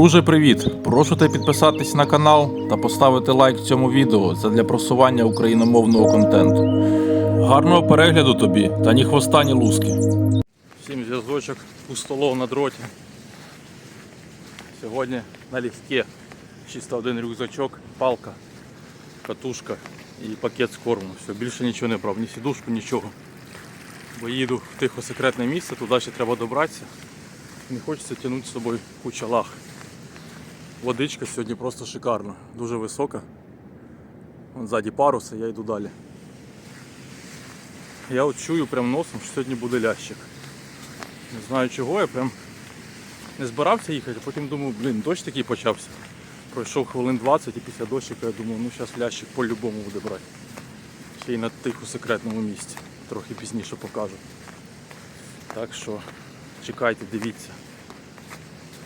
Друже, привіт! Прошу тебе підписатись на канал та поставити лайк цьому відео задля просування україномовного контенту. Гарного перегляду тобі та ні хвоста, ні луски. Всім зв'язочок у столов на дроті. Сьогодні налегке. Чисто один рюкзачок, палка, катушка і пакет з корму. Все, більше нічого не брав, ні сідушку, нічого. Бо їду в тихо секретне місце, туди ще треба добратися. Не хочеться тягнути з собою куча лаг. Водичка сьогодні просто шикарна, дуже висока. Вон ззаді паруси, я йду далі. Я от чую прям носом, що сьогодні буде лящик. Не знаю чого, я прям не збирався їхати, а потім думаю, блін, дощ такий почався. Пройшов хвилин 20 і після дощика я думаю, ну зараз лящик по-любому буде брати. Ще й на тихо секретному місці. Трохи пізніше покажу. Так що чекайте, дивіться.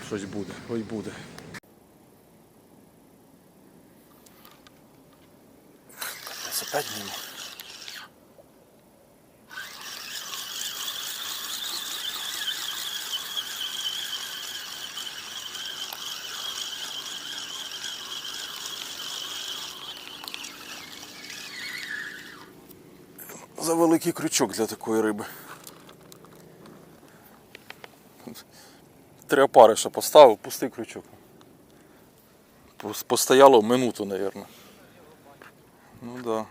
Щось буде, ой буде. Це опять. За великий крючок для такої риби. Три опариша поставив, пустий крючок. Пос- Постояло минуту, мабуть. Ну да.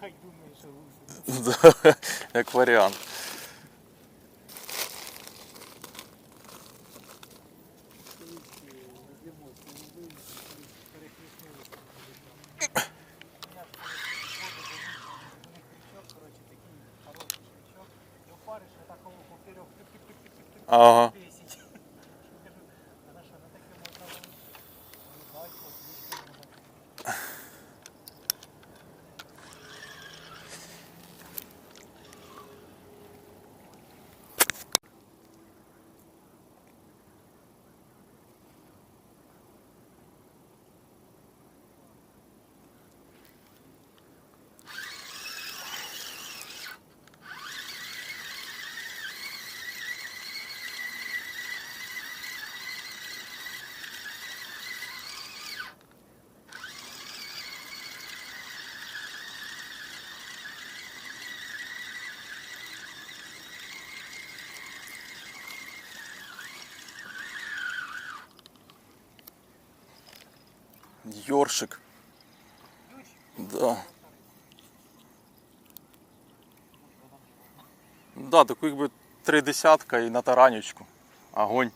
Хай думає, що. Да, Як варіант. Ага. Йоршик. Да. Да, таку якби три десятка і на таранючку. Огонь.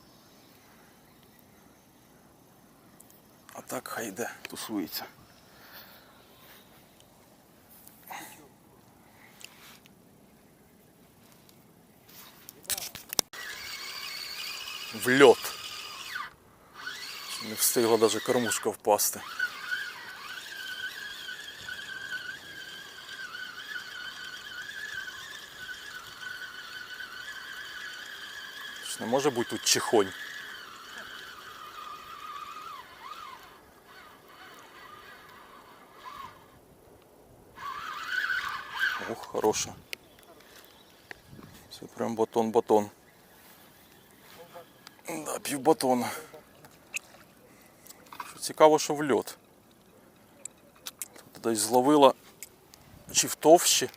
А так хай йде, тусується. В льот. Не встигла навіть кормушка впасти. Не може бути тут чихонь. Ох, хороша. Це прям батон-батон. Да, пів батона. Цікаво, що в льот. Тут десь зловила чи в товщі.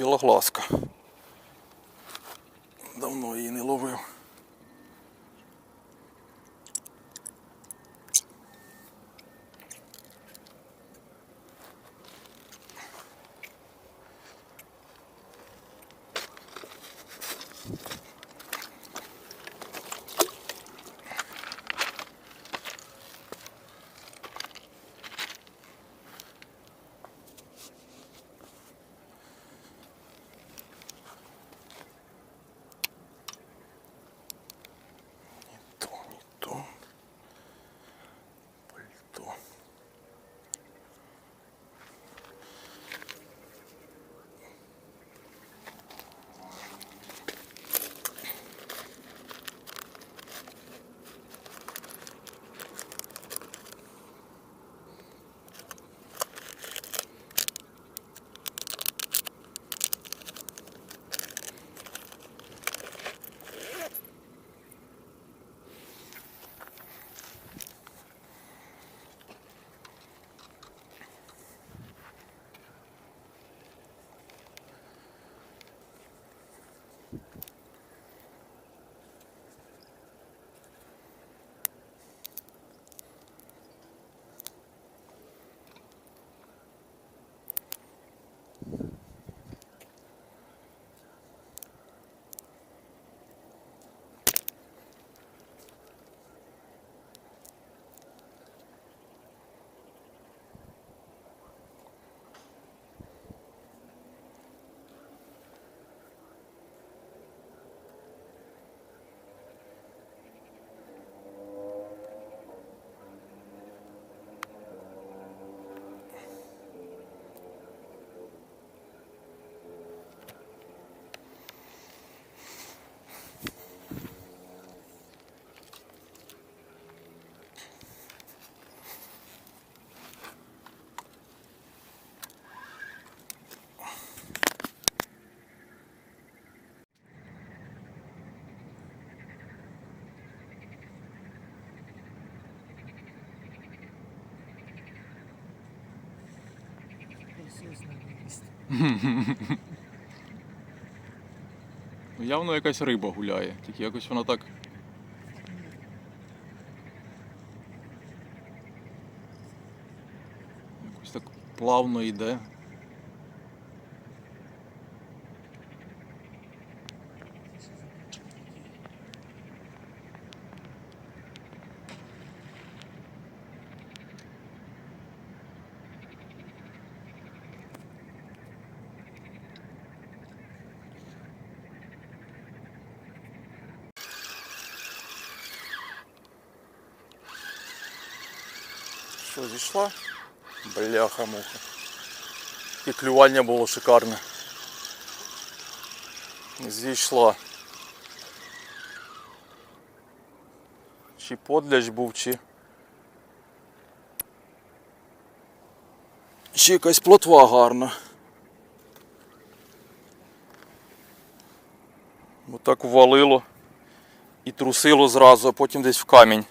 білоглазка. Давно її не ловив. Ну, Явно якась риба гуляє, тільки якось вона так. Якось так плавно йде. Що, зійшла? Бляха муха. І клювання було шикарне. Зійшла. Чи подляч був, чи. Чи якась плотва гарна. Отак ввалило і трусило зразу, а потім десь в камінь.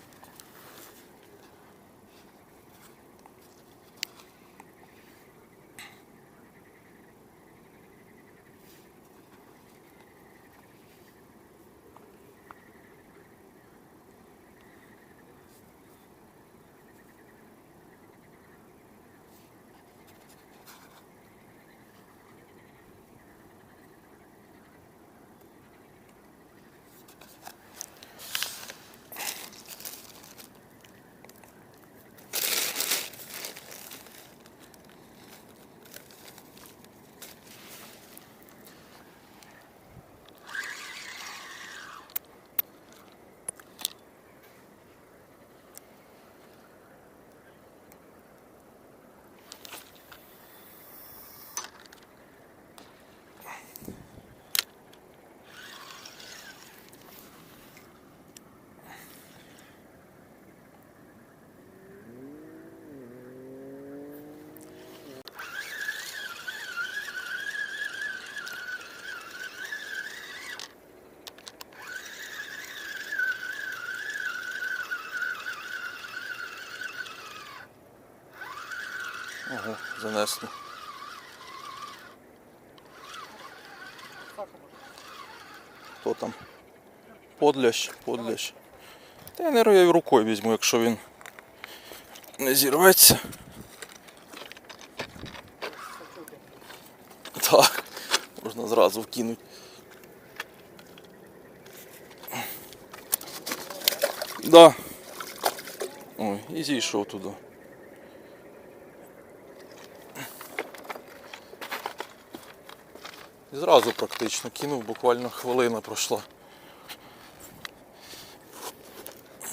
Ого, занесло. Хто там? Подлящ, подлящ. Та я не рукою візьму, якщо він не зірветься. Так, можна зразу вкинути. Да. Ой, і зійшов туди. І Зразу практично кинув, буквально хвилина пройшла.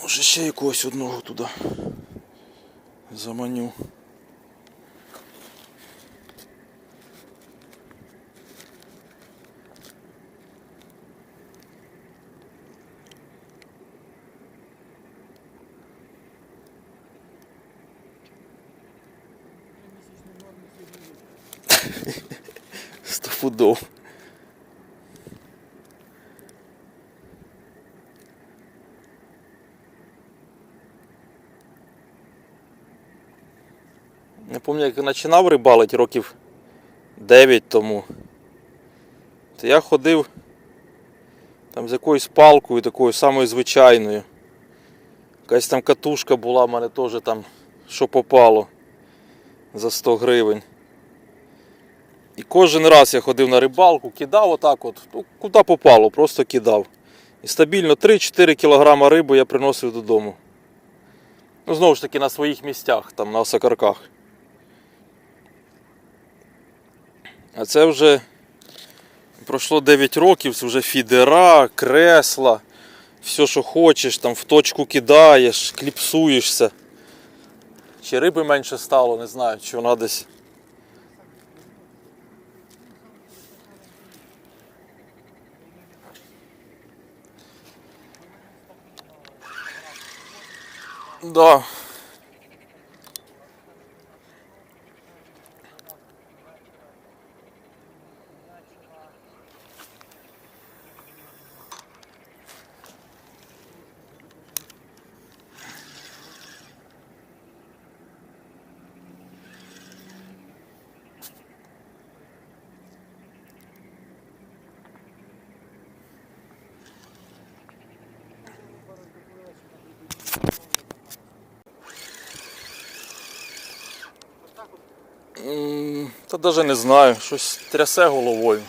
Може ще якогось одного туди заманю. Стопудов. Я пам'ятаю, як я починав рибалити років 9 тому. То я ходив там з якоюсь палкою такою самою звичайною. Якась там катушка була в мене теж там, що попало за 100 гривень. І кожен раз я ходив на рибалку, кидав отак от, ну, куди попало, просто кидав. І стабільно 3-4 кг риби я приносив додому. Ну, знову ж таки, на своїх місцях, там на осокарках. А це вже пройшло 9 років, це вже фідера, кресла, все, що хочеш, там в точку кидаєш, кліпсуєшся. Чи риби менше стало, не знаю, чи вона десь. Да. Та навіть не знаю, щось трясе головою.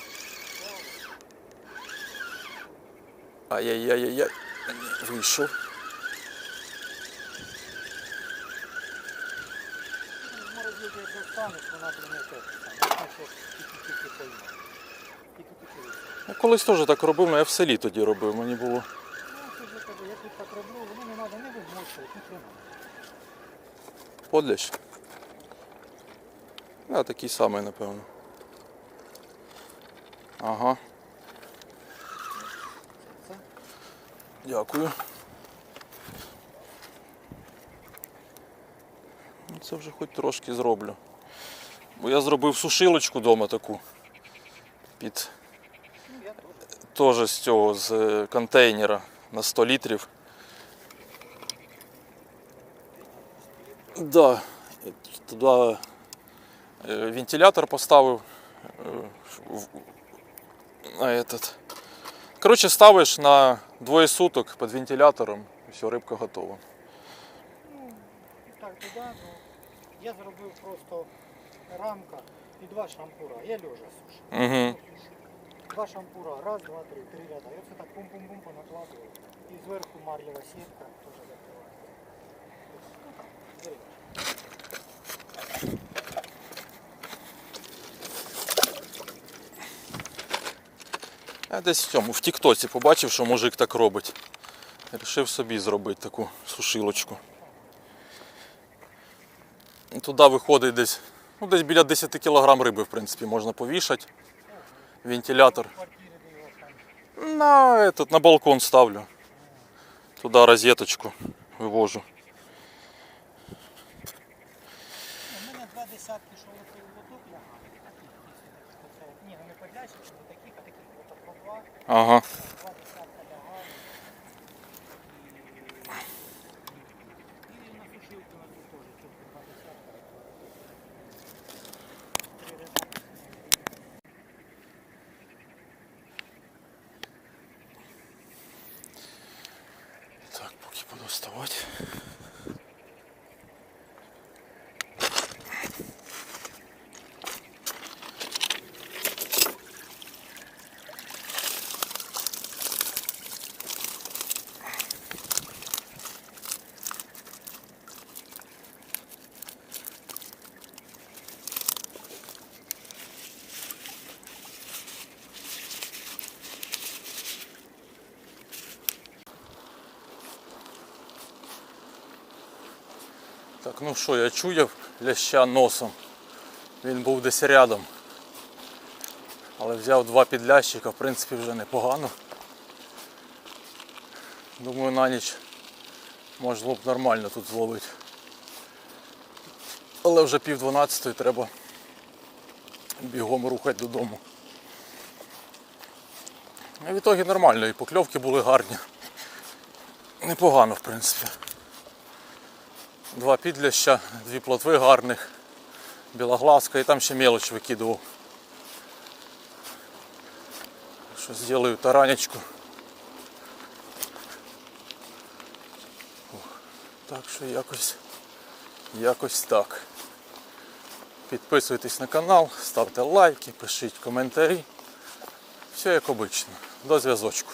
Ай-яй-яй-яй-яй. Вийшов. Я колись теж так робив, але я в селі тоді робив. Мені було. Ну, А, такий самий, напевно. Ага. Дякую. Ну, Це вже хоч трошки зроблю. Бо я зробив сушилочку вдома таку. Під теж з цього з е, контейнера на 100 літрів. Да, туди е, вентилятор поставив. е, На этот. Коротше, ставиш на двоє суток під вентилятором, і все, рибка готова. Ну, так, туди, ну, я зробив просто рамка і два шампура. Я лежа сушу. Угу. Два шампура, раз, два, три, три ряда. Я все так пум-пум-пум понакладываю. І зверху марлева сітка теж закриваю. Ну так, зрива. Я десь в цьому в Тіктоці побачив, що мужик так робить. Рішив собі зробити таку сушилочку. Туди виходить десь, ну, десь біля 10 кг риби, в принципі, можна повішати. Вентилятор. На, этот, на балкон ставлю. Туди розеточку вивожу. У мене два десятки, що лоток лягає. Ні, ну не подлящик, не таких, а таких от по два. Ага. Два десятка лягає. І, і на сушилку на ту теж чітко два десятка. Три ряда. Так, поки буду вставати. Так, ну що, я чуяв ляща носом. Він був десь рядом. Але взяв два підлящика, в принципі, вже непогано. Думаю, на ніч можна б нормально тут зловити. Але вже пів дванадцятої треба бігом рухати додому. А в ітогі нормально, і покльовки були гарні. Непогано, в принципі. Два підляща, дві плотви гарних, білоглазка і там ще мелоч викидував. Що зроблю таранечку. Так що якось, якось так. Підписуйтесь на канал, ставте лайки, пишіть коментарі. Все як обично. До зв'язочку.